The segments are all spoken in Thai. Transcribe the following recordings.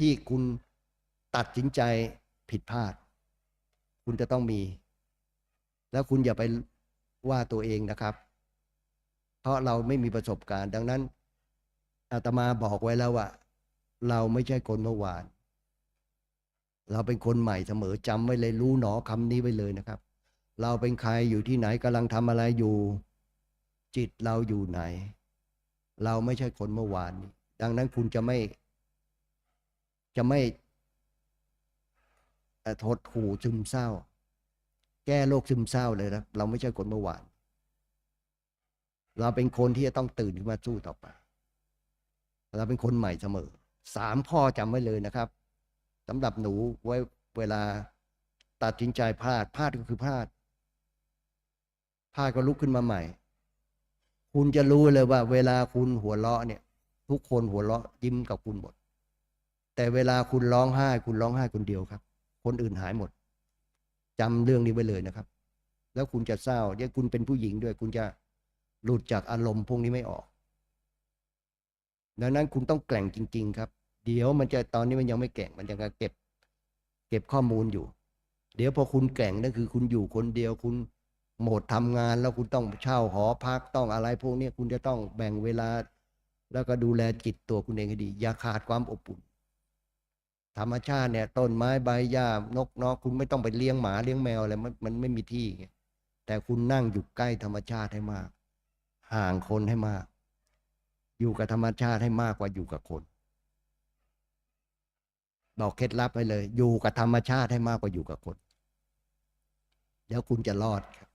ที่คุณตัดสินใจผิดพลาด คุณจะต้องมี แล้วคุณอย่าไปว่าตัวเองนะครับ เพราะเราไม่มีประสบการณ์ ดังนั้นอาตมาบอกไว้แล้วว่า เราไม่ใช่คนเมื่อวาน เราเป็นคนใหม่เสมอจำไว้เลยรู้หนอคำนี้ไว้เลยนะครับ เราเป็นใครอยู่ที่ไหนกำลังทำอะไรอยู่ จิตเราอยู่ไหน เราไม่ใช่คนเมื่อวาน ดังนั้นคุณจะไม่ จะไม่เอ่อทดหูซึมเศร้า แก้โรคซึมเศร้าเลยนะเราไม่ใช่คนเมื่อวาน เราเป็นคนที่จะต้องตื่นขึ้นมาสู้ต่อไป เราเป็นคนใหม่เสมอสามข้อจำไว้เลยนะครับสำหรับหนูไว้เวลาตัดสินใจพลาดพลาดก็คือพลาดพลาดก็ลุกขึ้นมาใหม่ คุณจะรู้เลยว่า เวลาคุณหัวเราะเนี่ย ทุกคนหัวเราะยิ้มกับคุณหมด แต่เวลาคุณร้องไห้ คุณร้องไห้คนเดียวครับ คนอื่นหายหมดจำเรื่องนี้ไว้เลยนะครับ แล้วคุณจะเศร้าเดี๋ยวคุณเป็นผู้หญิงด้วย คุณจะหลุดจากอารมณ์พวกนี้ไม่ออก ดังนั้นคุณต้องแกร่งจริง ๆ ครับ เดี๋ยวมันจะตอนนี้มันยังไม่แก่งมันยังเก็บ เก็บข้อมูลอยู่ เดี๋ยวพอคุณแก่งนั่นคือ คุณอยู่คนเดียวคุณหมดทำงานแล้วคุณต้องเช่าหอพักต้องอะไรพวกนี้คุณจะต้องแบ่งเวลา แล้วก็ดูแลจิตตัวคุณเองให้ดี อย่าขาดความอบอุ่น ธรรมชาติเนี่ยต้นไม้ใบหญ้านกนกคุณไม่ต้องไปเลี้ยงหมาเลี้ยงแมวอะไรมันมันไม่มีที่ไงแต่คุณนั่งอยู่ใกล้ธรรมชาติให้มาก ห่างคนให้มาก อยู่กับธรรมชาติให้มากกว่าอยู่กับคน บอกเคล็ดลับไปเลย อยู่กับธรรมชาติให้มากกว่าอยู่กับคน แล้วคุณจะรอดครับ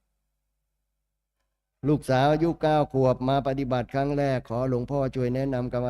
ลูกสาวอายุเก้าขวบมาปฏิบัติครั้งแรกขอหลวงพ่อช่วยแนะนำกรรม